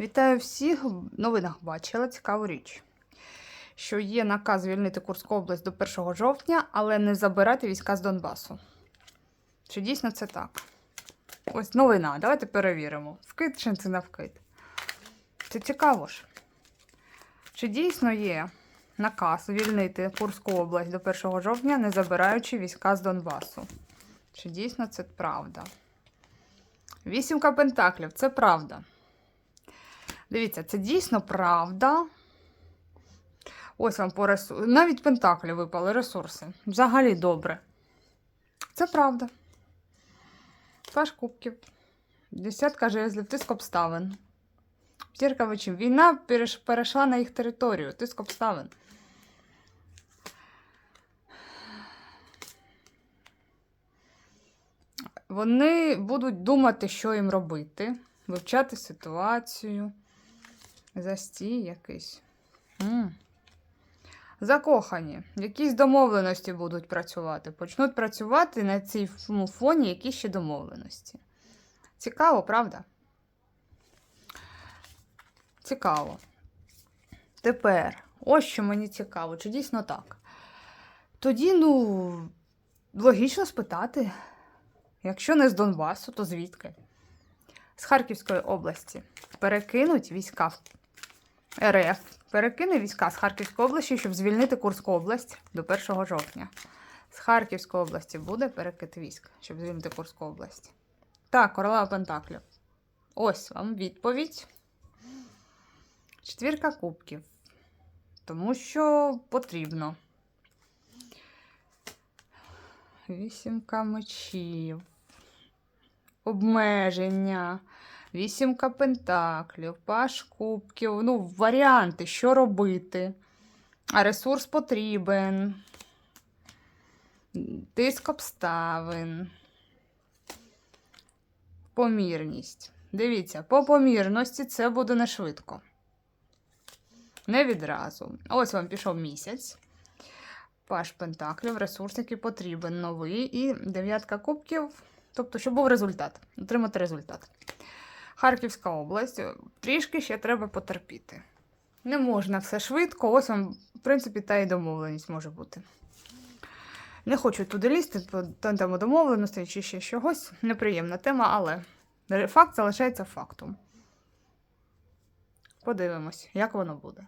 Вітаю всіх! Новинах бачила цікаву річ, що є наказ звільнити Курську область до 1 жовтня, але не забирати війська з Донбасу. Чи дійсно це так? Ось новина. Давайте перевіримо. Вкид чи це не вкид? Це цікаво ж. Чи дійсно є наказ звільнити Курську область до 1 жовтня, не забираючи війська з Донбасу? Чи дійсно це правда? Вісімка пентаклів це правда. Дивіться, це дійсно правда. Ось вам по ресурсу. Навіть пентаклі випали ресурси. Взагалі добре. Це правда. Паш кубків. Десятка жезлів, тиск обставин. П'ятірка вечів. Війна перейшла на їх територію. Тиск обставин. Вони будуть думати, що їм робити, вивчати ситуацію. Застій якийсь. м Закохані. Якісь домовленості будуть працювати. Почнуть працювати на цьому фоні які ще домовленості. Цікаво, правда? Цікаво. Тепер, ось що мені цікаво, чи дійсно так? Тоді, ну, логічно спитати. Якщо не з Донбасу, то звідки? З Харківської області. Перекинуть війська РФ. Перекине війська з Харківської області, щоб звільнити Курську область до 1 жовтня. З Харківської області буде перекид військ, щоб звільнити Курську область. Так, королева Пентаклів. Ось вам відповідь. Четвірка кубків. Тому що потрібно. Вісімка мечів. Обмеження. Вісімка пентаклів, паш кубків. Ну, варіанти, що робити. А ресурс потрібен. Тиск обставин. Помірність. Дивіться, по помірності це буде не швидко. Не відразу. Ось вам пішов місяць. Паш Пентаклів, ресурс, який потрібен, новий. І дев'ятка кубків. Тобто, щоб був результат. Отримати результат. Харківська область. Трішки ще треба потерпіти. Не можна все швидко. Ось вам, в принципі, та й домовленість може бути. Не хочу туди лізти, по та- тему домовленостей чи ще чогось. Неприємна тема, але факт залишається фактом. Подивимось, як воно буде.